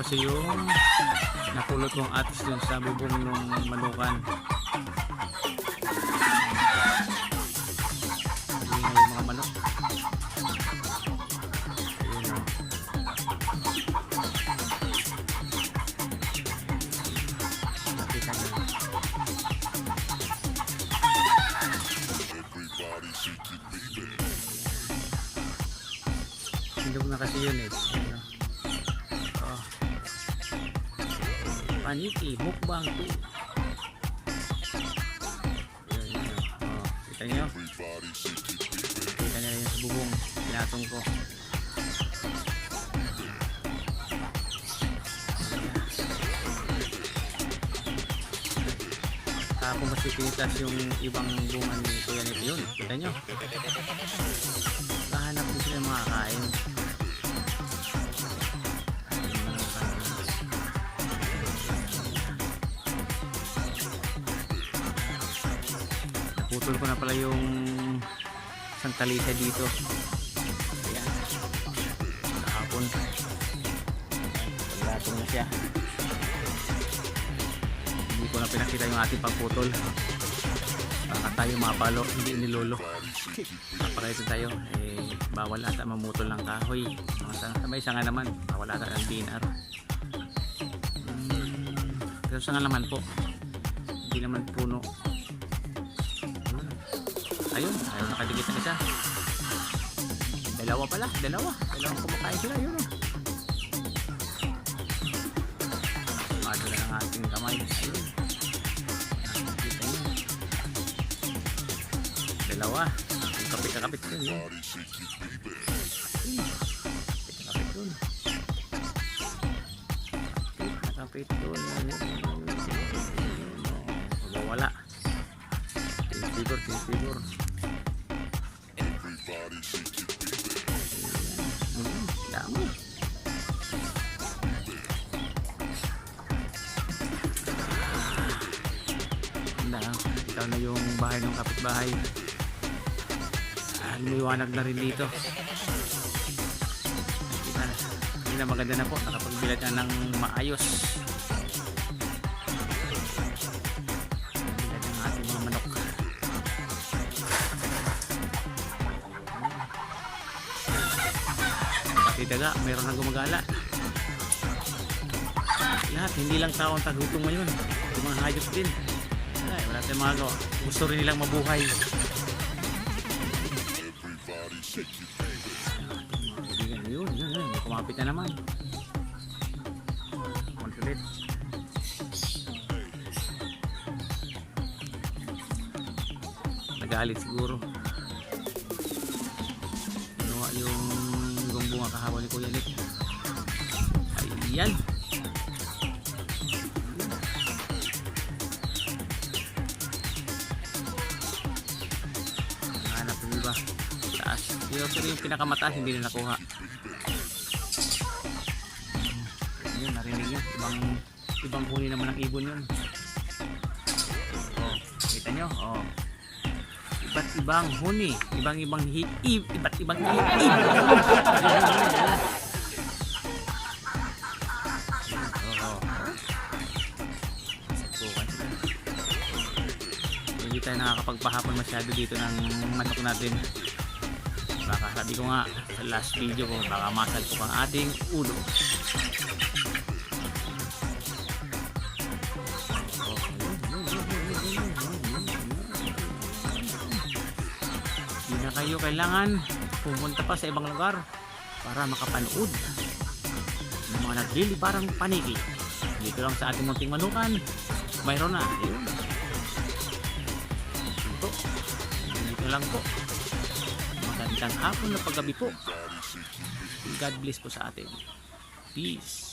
kasi yung napulot kong atis dun sa bubong ng manukan. Hindi nga yung mga manok. Ayun o. Nakita niyo. Sindog na kasi yun eh. Paniki, mukbang 2. Yun, yun, o. Oh, kita nyo? Kita nyo rin sa bubong. Pinatong ko. Ako masipitas yung ibang bunga ni Kuya Nito yun. Kita nyo? Naputol ko na pala yung isang talisa dito. Ayan. Kahapon. Paglatong na siya. Hindi ko na pinakita yung ating pagputol. Baka tayo mapalo, hindi ni Lolo. Napakaito tayo. Eh, bawal ata mamutol ng kahoy. Mga sa, may sanga naman. Bawal ata ng dinar. Hmm, pero sanga naman po. Hindi naman puno. Ayun, ayun nakadikit na isa. Dalawa pala, dalawa. Dalawang kumakain sila, yun o. Madala ng ating kamay. Ayun. Dalawa. Yung kapit na kapit yun. yun. Ayun. Kapit na kapit yun. Kapit na kapit yun. Yun, yun, yun, dami. na ikaw na yung bahay ng kapitbahay. Ah, lumiwanag na rin dito. Hindi na maganda na po. Nakapagbilat na ng maayos pati daga mayroon na gumagala lahat hindi lang tao ang tagutom ngayon yung mga hayop din ay, wala tayong magagawa. Gusto rin nilang mabuhay. Kaibigan, yun, yun. Kumapit na naman. Ulit. Nagalit siguro. Yung kahapon ni Kuya Nick. Ayan. Hanap yung iba. Taas. Pero, pero yung pinakamataas hindi na nakuha. Yun, narinig yun. Ibang, ibang huni naman ng ibon yun. Oh, kita nyo? Oh. Iba't ibang huni. Ibang ibang hi i- iba't ibang hi Oo. Subukan sila. Hindi tayo nakakapagpahapon masyado dito ng manok natin. Baka sabi ko nga sa last video ko, baka masalpok ang ating ulo. Na kayo kailangan pumunta pa sa ibang lugar para makapanood ng mga naglili parang paniki. Dito lang sa ating munting manukan, mayroon na. Ayun. Ito. Dito lang po. Magandang hapon na paggabi po. God bless po sa atin. Peace.